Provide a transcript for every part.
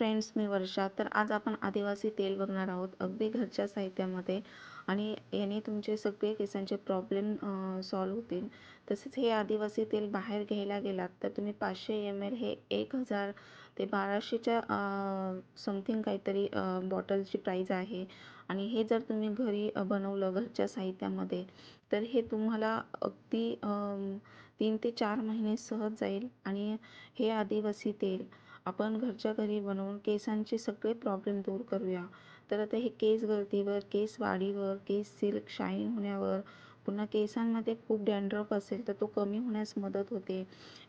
Friends मी वर्षा. तर आज आपण आदिवासी तेल बघणार आहोत. अगदी घरच्या साहित्यामध्ये. आणि याने तुमचे सगळे केसांचे प्रॉब्लेम सॉल्व होतील. तसेच हे आदिवासी तेल बाहेर घ्यायला गेलात तर तुम्ही पाचशे एम एल हे एक हजार ते बाराशेच्या समथिंग काहीतरी बॉटलची प्राईज आहे. आणि हे जर तुम्ही घरी बनवलं घरच्या साहित्यामध्ये तर हे तुम्हाला अगदी तीन ते चार महिने सहज जाईल. आणि हे आदिवासी तेल आपण घरच्या घरी बनवून केसांचे सगळे प्रॉब्लेम दूर करूया. तर आता हे केस गळतीवर केस वाढीवर केस सिल्क शाईन होण्यावर पुन्हा केसांमध्ये खूप डॅन्ड्रफ असेल तर तो कमी होण्यास मदत होते.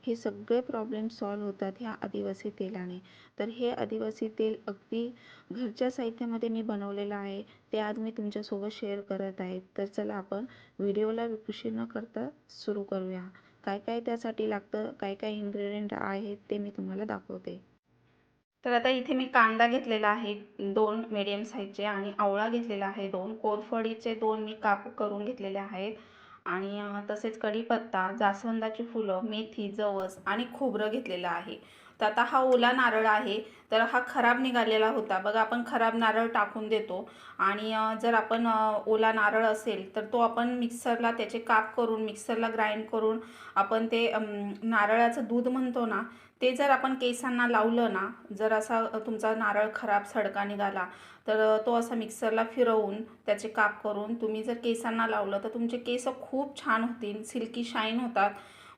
हे सगळे प्रॉब्लेम सॉल्व होतात ह्या आदिवासी तेलाने. तर हे आदिवासी तेल अगदी घरच्या साहित्यामध्ये मी बनवलेलं आहे. ते आज मी तुमच्यासोबत शेअर करत आहे. तर चला आपण व्हिडिओला उशीर न करता सुरू करूया. काय काय त्यासाठी लागतं काय काय इन्ग्रेडियंट आहेत ते मी तुम्हाला दाखवते. तर आता इथे मी कांदा घेतलेला आहे दोन मिडियम साईजचे आणि आवळा घेतलेला आहे दोन. कोरफडीचे दोन मी काप करून घेतलेले आहेत. आणि तसेच कढीपत्ता जास्वंदाची फुलं मेथी जवस आणि खोबरं घेतलेलं आहे. तर आता हा ओला नारळ आहे तर हा खराब निघालेला होता. बघा आपण खराब नारळ टाकून देतो आणि जर आपण ओला नारळ असेल तर तो आपण मिक्सरला त्याचे काप करून मिक्सरला ग्राइंड करून आपण ते नारळाचं दूध म्हणतो ना ते जर आपण केसांना लावलं ना जर असा तुमचा नारळ खराब सडका निघाला तर तो असा मिक्सरला फिरवून त्याचे काप करून तुम्ही जर केसांना लावलं तर तुमचे केस खूप छान होतील सिल्की शाईन होतात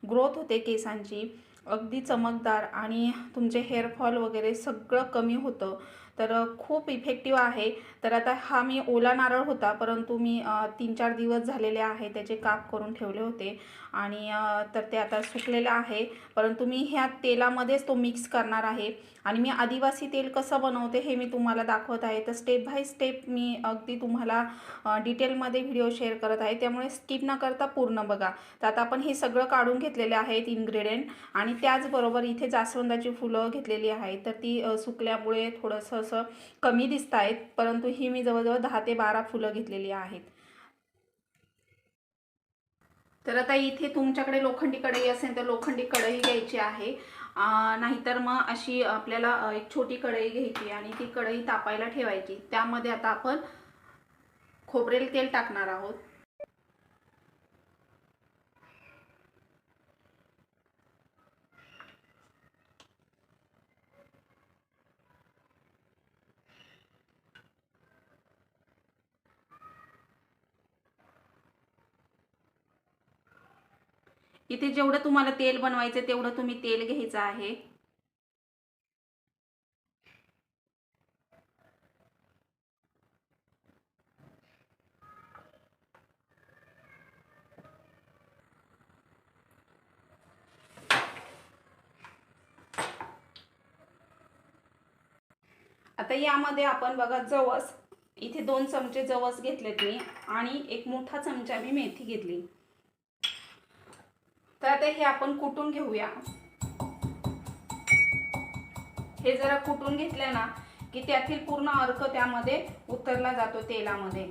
ग्रोथ होते केसांची. अगदी चमकदार आणि तुमचे हेअरफॉल वगैरे सगळं कमी होतं. तर खूप इफेक्टिव्ह आहे. तर आता हा मी ओला नारळ होता परंतु मी तीन चार दिवस झालेले आहे त्याचे काप करून ठेवले होते. आणि तर ते आता सुकलेलं आहे. परंतु मी ह्या तेलामध्येच तो मिक्स करणार आहे. आणि मी आदिवासी तेल कसं बनवते हे मी तुम्हाला दाखवत आहे. तर स्टेप बाय स्टेप मी अगदी तुम्हाला डिटेलमध्ये व्हिडिओ शेअर करत आहे. त्यामुळे स्किप न करता पूर्ण बघा. तर आता आपण हे सगळं काढून घेतलेले आहेत इन्ग्रेडियंट आणि त्याचबरोबर इथे जास्वंदाची फुलं घेतलेली आहेत. तर ती सुकल्यामुळे थोडंसं असं कमी दिसत आहेत परंतु ही मी जवळजवळ दहा ते बारा फुलं घेतलेली आहेत. तर आता इथे तुमच्याकडे लोखंडी कढई असेल तर लोखंडी कढई घ्यायची आहे. नाहीतर मग अशी आपल्याला एक छोटी कढई घ्यायची आणि ती कढई तापायला ठेवायची. त्यामध्ये आता आपण खोबरेल तेल टाकणार आहोत. इथे जेवढं तुम्हाला तेल बनवायचं तेवढं तुम्ही तेल घ्यायचं आहे. आता यामध्ये आपण बघा जवस इथे दोन चमचे जवस घेतलेत मी आणि एक मोठा चमचा मी मेथी घेतली. तर हे आपण कुटून घेऊया? हे जरा कुटून घेतलं ना की त्यातील पूर्ण अर्क त्यामध्ये उतरला जातो तेलामध्ये.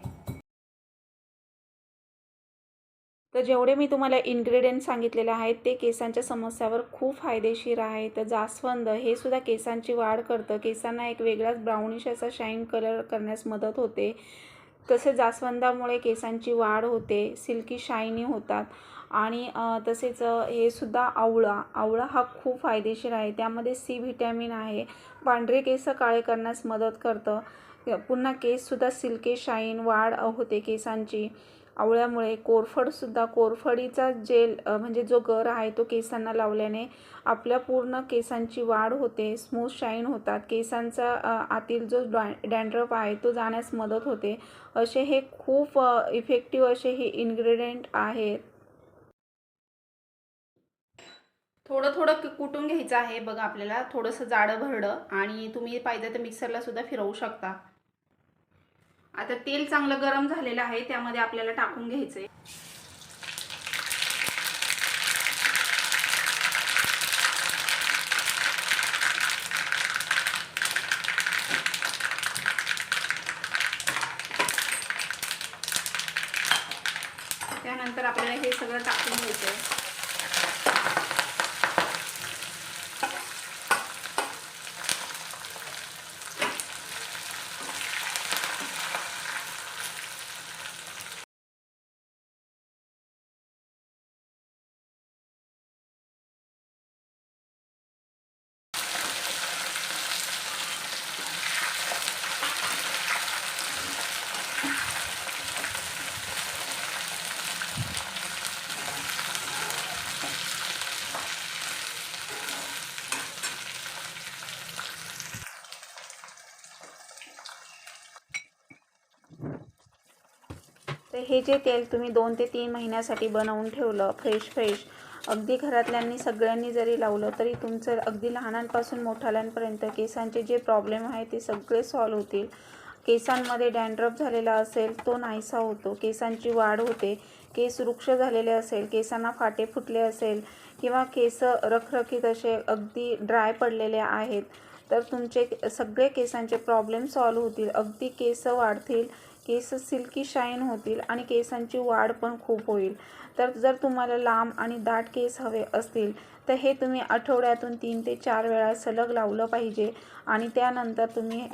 तर जेवढे मी तुम्हाला इन्ग्रेडियंट सांगितलेले आहेत ते केसांच्या समस्यावर खूप फायदेशीर आहे. तर जास्वंद हे सुद्धा केसांची वाढ करतं. केसांना एक वेगळाच ब्राउनिश असा शाईन कलर करण्यास मदत होते. तसे जास्वंदामुळे केसांची वाढ होते सिल्की शायनी होतात. आणि तसेच हे सुद्धा आवळा. आवळा हा खूप फायदेशीर आहे. त्यामध्ये सी व्हिटॅमिन आहे. पांढरे केस काळे करण्यास मदत करतं. पुन्हा केससुद्धा सिल्के शाईन वाढ होते केसांची. आवळ्यामुळे कोरफडसुद्धा कोरफडीचा जेल म्हणजे जो गर आहे तो केसांना लावल्याने आपल्या पूर्ण केसांची वाढ होते स्मूथ शाईन होतात. केसांचा आतील जो डॅ डॅन्ड्रफ आहे तो जाण्यास मदत होते. असे हे खूप इफेक्टिव्ह असे हे इन्ग्रेडियंट आहेत. थोडं थोडं कुटून घ्यायचं आहे बघा आपल्याला थोडंसं जाडं भरडं आणि तुम्ही पाहिजे तर मिक्सरला सुद्धा फिरवू शकता. आता तेल चांगलं गरम झालेलं आहे त्यामध्ये आपल्याला टाकून घ्यायचंय. त्यानंतर आपल्याला हे सगळं टाकून घ्यायचंय. तर हे जे तेल तुम्ही दोन ते तीन महिन्यासाठी बनवून ठेवलं फ्रेश फ्रेश अगदी घरातल्यांनी सगळ्यांनी जरी लावलं तरी तुमचं अगदी लहानांपासून मोठाल्यांपर्यंत केसांचे जे प्रॉब्लेम आहे ते सगळे सॉल्व होतील. केसांमध्ये डॅन्ड्रफ झालेला असेल तो नाहीसा होतो. केसांची वाढ होते. केस वृक्ष झालेले असेल केसांना फाटे फुटले असेल किंवा केस रखरखीत असे अगदी ड्राय पडलेले आहेत तर तुमचे सगळे केसांचे प्रॉब्लेम सॉल्व होतील. अगदी केस वाढतील केस सिल्की शाईन होतील आणि केसांची वाढ पण खूप होईल. तर जर तुम्हाला लांब आणि दाट केस हवे असतील तर हे तुम्ही आठवड्यातून तीन ते चार वेळा सलग लावलं पाहिजे आणि त्यानंतर तुम्ही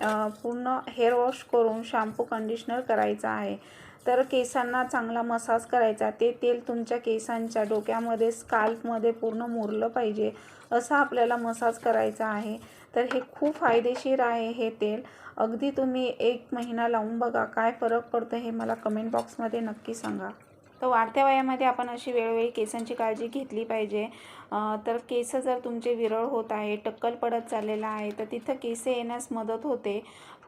पूर्ण हेअर वॉश करून शॅम्पू कंडिशनर करायचा आहे. तर केसांना चांगला मसाज करायचा ते तेल तुमच्या केसांच्या डोक्यामध्ये स्काल्पमध्ये पूर्ण मुरलं पाहिजे असा आपल्याला मसाज करायचा आहे. तर हे खूप फायदेशीर आहे हे तेल. अगदी तुम्ही एक महिना लावून बघा काय फरक पडतो हे मला कमेंट बॉक्समध्ये नक्की सांगा. तर वाढत्या वयामध्ये आपण अशी वेळोवेळी केसांची काळजी घेतली पाहिजे. तर केस जर तुमचे विरळ होत आहे टक्कल पडत चाललेला आहे तर तिथं केस येण्यास मदत होते.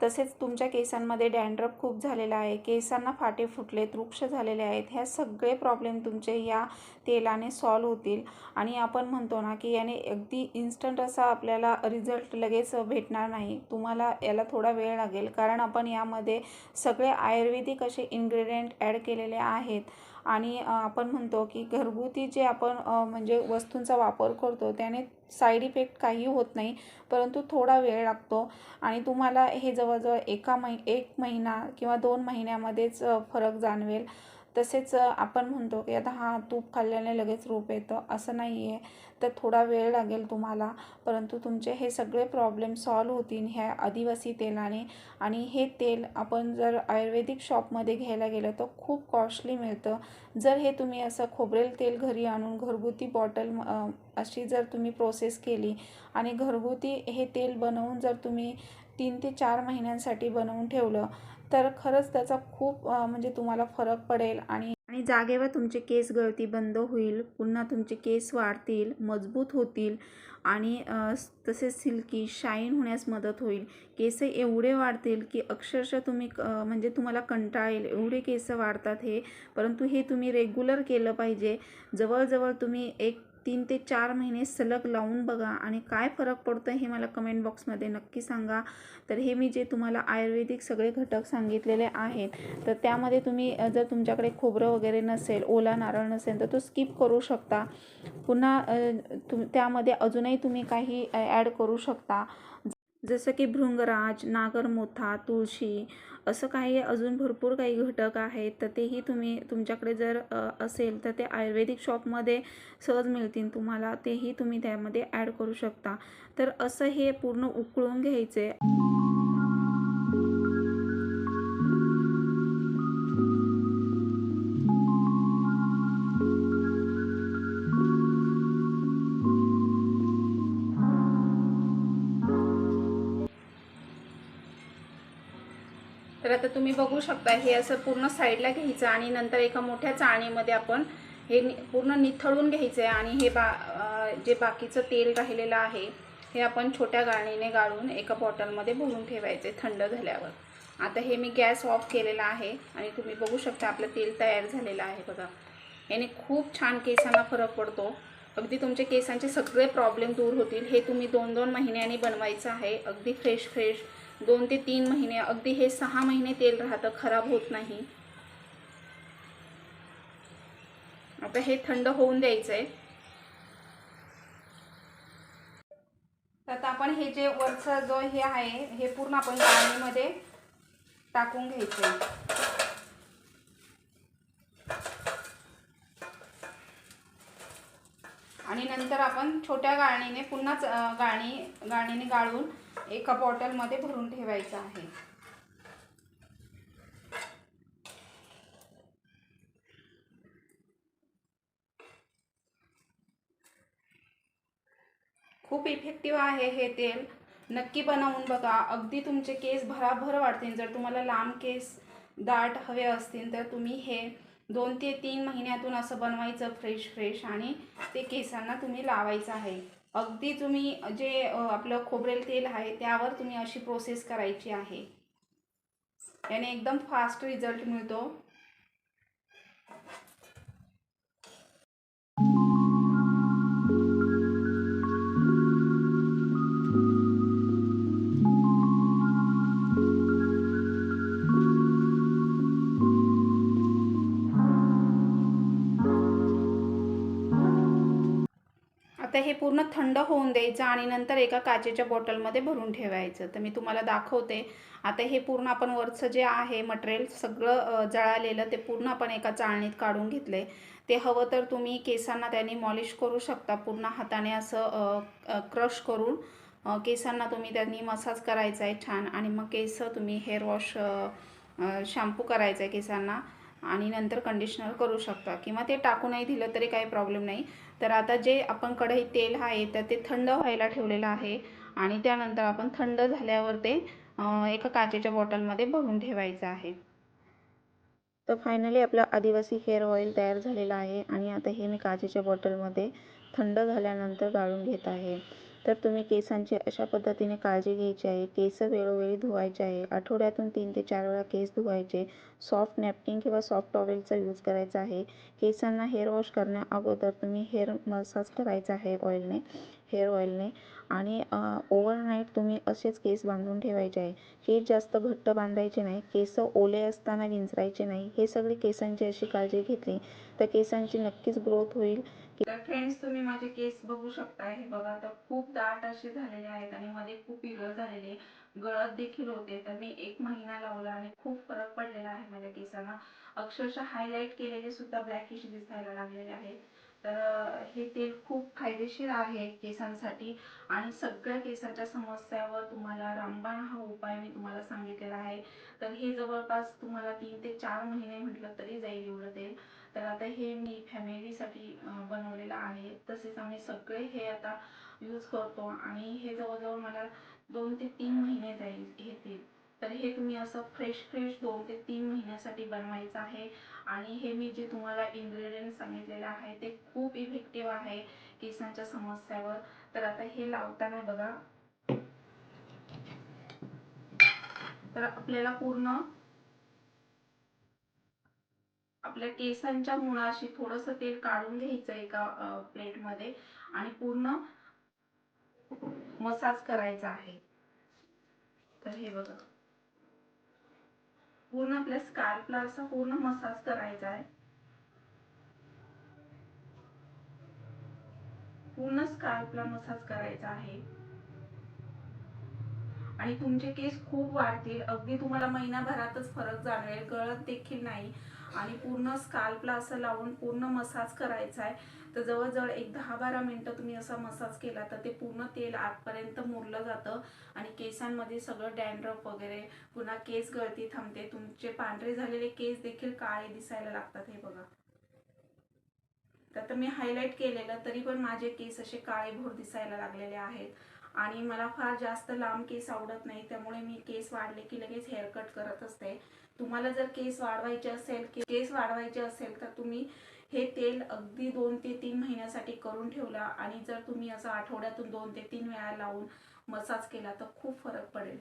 तसेच तुमच्या केसांमध्ये डॅन्ड्रफ खूप झालेला आहे केसांना फाटे फुटलेत वृक्ष झालेले आहेत ह्या सगळे प्रॉब्लेम तुमचे या तेलाने सॉल्व होतील. आणि आपण म्हणतो ना की याने अगदी इन्स्टंट असा आपल्याला रिझल्ट लगेच भेटणार नाही. तुम्हाला याला थोडा वेळ लागेल कारण आपण यामध्ये सगळे आयुर्वेदिक असे इन्ग्रेडियंट ॲड केलेले आहेत. आणि आपण म्हणतो की घरगुती जे आपण म्हणजे वस्तूंचा वापर करतो त्याने साईड इफेक्ट काही होत नाही परंतु थोडा वेळ लागतो. आणि तुम्हाला हे जवळजवळ एका मै एक महिना किंवा दोन महिन्यामध्येच फरक जाणवेल. तसेच आपण म्हणतो की आता हा तूप खाल्ल्याने लगेच रूप येतं असं नाही आहे तर थोडा वेळ लागेल तुम्हाला. परंतु तुमचे हे सगळे प्रॉब्लेम सॉल्व होतील ह्या आदिवासी तेलाने. आणि हे तेल आपण जर आयुर्वेदिक शॉपमध्ये घ्यायला गेलं तर खूप कॉस्टली मिळतं. जर हे तुम्ही असं खोबरेल तेल घरी आणून घरगुती बॉटल अशी जर तुम्ही प्रोसेस केली आणि घरगुती हे तेल बनवून जर तुम्ही तीन ते चार महिन्यांसाठी बनवून ठेवलं तर खरंच त्याचा खूप म्हणजे तुम्हाला फरक पडेल आणि आणि जागेवर तुमचे केस गळती बंद होईल पुन्हा तुमचे केस वाढतील मजबूत होतील आणि तसेच सिल्की शाईन होण्यास मदत होईल. केस एवढे वाढतील की अक्षरशः तुम्ही क- म्हणजे तुम्हाला कंटाळ येईल एवढे केस वाढतात हे परंतु हे तुम्ही रेग्युलर केलं पाहिजे. जवळजवळ तुम्ही एक तीन ते चार महिने सलग लावून बघा आणि काय फरक पडतो हे मला कमेंट बॉक्समध्ये नक्की सांगा. तर हे मी जे तुम्हाला आयुर्वेदिक सगळे घटक सांगितलेले आहेत तर त्यामध्ये तुम्ही जर तुमच्याकडे खोबरं वगैरे नसेल ओला नारळ नसेल तर तो स्किप करू शकता. पुन्हा तुम त्यामध्ये अजूनही तुम्ही काही ॲड करू शकता. जसं की भृंगराज नागरमोथा तुळशी असं काही अजून भरपूर काही घटक आहेत. तर तेही तुम्ही तुमच्याकडे जर असेल तर ते आयुर्वेदिक शॉपमध्ये सहज मिळतील तुम्हाला. तेही तुम्ही त्यामध्ये ॲड करू शकता. तर असं हे पूर्ण उकळून घ्यायचे. तर आता तुम्ही बघू शकता हे असं पूर्ण साईडला घ्यायचं आणि नंतर एका मोठ्या चाळणीमध्ये आपण हे नि- पूर्ण निथळून घ्यायचं आहे आणि हे बा जे बाकीचं तेल राहिलेलं आहे हे आपण छोट्या गाळणीने गाळून एका बॉटलमध्ये भरून ठेवायचे थंड झाल्यावर. आता हे मी गॅस ऑफ केलेला आहे आणि तुम्ही बघू शकता आपलं तेल तयार झालेलं आहे बघा. याने खूप छान केसांना फरक पडतो. अगदी तुमचे केसांचे सगळे प्रॉब्लेम दूर होतील. हे तुम्ही दोन दोन महिन्यांनी बनवायचं आहे. अगदी फ्रेश फ्रेश दोन ते तीन महिने अगदी हे सहा महिने तेल राहतं खराब होत नाही. आता हे थंड होऊन द्यायचं आहे तर आता आपण हे जे वरचा जो हे आहे हे पूर्ण आपण पाणीमध्ये टाकून घ्यायचं आहे आणि नंतर आपण छोट्या गाळणीने पुन्हाच गाणी गाळणी गाळणीने गाळून एका बॉटलमध्ये भरून ठेवायचं आहे. खूप इफेक्टिव्ह आहे हे तेल. नक्की बनवून बघा. अगदी तुमचे केस भराभर वाढतील. जर तुम्हाला लांब केस दाट हवे असतील तर तुम्ही हे दोन ते तीन महिन्यातून असं बनवायचं फ्रेश फ्रेश आणि ते केसांना तुम्ही लावायचं आहे. अगदी तुम्ही जे आपलं खोबरेल तेल आहे त्यावर तुम्ही अशी प्रोसेस करायची आहे. याने एकदम फास्ट रिझल्ट मिळतो. आता हे पूर्ण थंड होऊन द्यायचं आणि नंतर एका काचेच्या बॉटलमध्ये भरून ठेवायचं. तर मी तुम्हाला दाखवते. आता हे पूर्ण आपण वरचं जे आहे मटेरियल सगळं जळालेलं ते पूर्ण आपण एका चाळणीत काढून घेतले ते हवं तर तुम्ही केसांना त्यांनी मॉलिश करू शकता. पूर्ण हाताने असं क्रश करून केसांना तुम्ही त्यांनी मसाज करायचा आहे छान. आणि मग केस तुम्ही हेअर वॉश शॅम्पू करायचा आहे केसांना. आणि नंतर कंडिशनर करू शकता. किंवा ते टाकूनही दिलं तरी काही प्रॉब्लेम नाही. तर आता जे आपण कढई तेल आहे तर ते थंड व्हायला ठेवलेलं आहे. आणि त्यानंतर आपण थंड झाल्यावर ते एका काचेच्या बॉटलमध्ये भरून ठेवायचं आहे. तर फायनली आपलं आदिवासी हेअर ऑइल तयार झालेलं आहे. आणि आता हे मी काचेच्या बॉटलमध्ये थंड झाल्यानंतर गाळून घेत आहे. तर तुम्ही केसांची अशा पद्धतीने काळजी घ्यायची आहे. केस वेळोवेळी धुवायचे आहे. आठवड्यातून तीन ते चार वेळा केस धुवायचे. सॉफ्ट नॅपकिन किंवा सॉफ्ट टॉवेलचा यूज करायचा आहे. केसांना हेअर वॉश करण्या अगोदर तुम्ही हेअर मसाज करायचा आहे ऑइलने हेअर ऑइलने आणि ओव्हरनाईट तुम्ही असेच केस बांधून ठेवायचे आहे. केस जास्त घट्ट बांधायचे नाही. केस ओले असताना विंचरायचे नाही. हे सगळे केसांची अशी काळजी घेतली तर केसांची नक्कीच ग्रोथ होईल. तर फ्रेंड्स तुम्ही माझे केस बघू शकता हे बघा तर खूप दाट असे झालेले आहेत आणि मध्ये खूप हिरवळ झालेले गळत देखील होते. तर मी एक महिना लावला आणि खूप फरक पडलेला आहे माझ्या केसांना. अक्षरशः हायलाईट केलेले सुद्धा ब्लॅकिश दिसायला लागलेले आहेत. तर हे तेल खूप फायदेशीर आहे केसांसाठी आणि सगळ्या केसांच्या समस्यावर तुम्हाला रामबाण हा उपाय मी तुम्हाला सांगितलेला आहे. तर हे जवळपास तुम्हाला तीन ते चार महिने म्हटलं तरी जाईल एवढं तेल. तर आता हे मी फॅमिलीसाठी बनवलेलं आहे. तसेच आम्ही सगळे हे आता यूज करतो आणि हे जवळजवळ मला दोन ते तीन महिने जाईल हे तेल. तर हे तुम्ही असं फ्रेश फ्रेश दोन ते तीन महिन्यासाठी बनवायचं आहे. आणि हे मी जे तुम्हाला इन्ग्रेडियंट सांगितलेलं आहे ते खूप इफेक्टिव्ह आहे केसांच्या समस्यावर. तर आता हे लावताना बघा. तर आपल्याला पूर्ण आपल्या केसांच्या मुळाशी थोडस तेल काढून घ्यायचं एका प्लेटमध्ये आणि पूर्ण मसाज करायचा आहे. तर हे बघा. पूर्ण आपल्या स्काल्पला असा पूर्ण मसाज करायचा आहे. पूर्ण स्काल्पला मसाज करायचा आहे. आणि तुमचे केस खूप वाढतील. अगदी तुम्हाला महिनाभरातच फरक जाणवेल. गळत देखील नाही. आणि पूर्ण स्काल्पला असं लावून पूर्ण मसाज करायचा आहे. तर जवळजवळ एक दहा बारा मिनटं तुम्ही असा मसाज केला तर ते पूर्ण तेल आतपर्यंत मुरलं जातं. आणि केसांमध्ये सगळं डॅन्ड्रफ वगैरे पुन्हा केस गळती थांबते. तुमचे पांढरे झालेले केस देखील काळे दिसायला लागतात हे बघा. तर आता मी हायलाईट केलेलं तरी पण माझे केस असे काळेभोर दिसायला लागलेले आहेत. आणि मला फार जास्त लांब केस आवडत नाही त्यामुळे मी केस वाढले की लगेच हेअर कट करत असते. तुम्हाला जर केस वाढवायचे असेल केस वाढवायचे असेल तर तुम्ही हे तेल अगदी दोन ते तीन महिन्यासाठी करून ठेवला आणि जर तुम्ही असं आठवड्यातून दोन ते तीन वेळा लावून मसाज केला तर खूप फरक पडेल.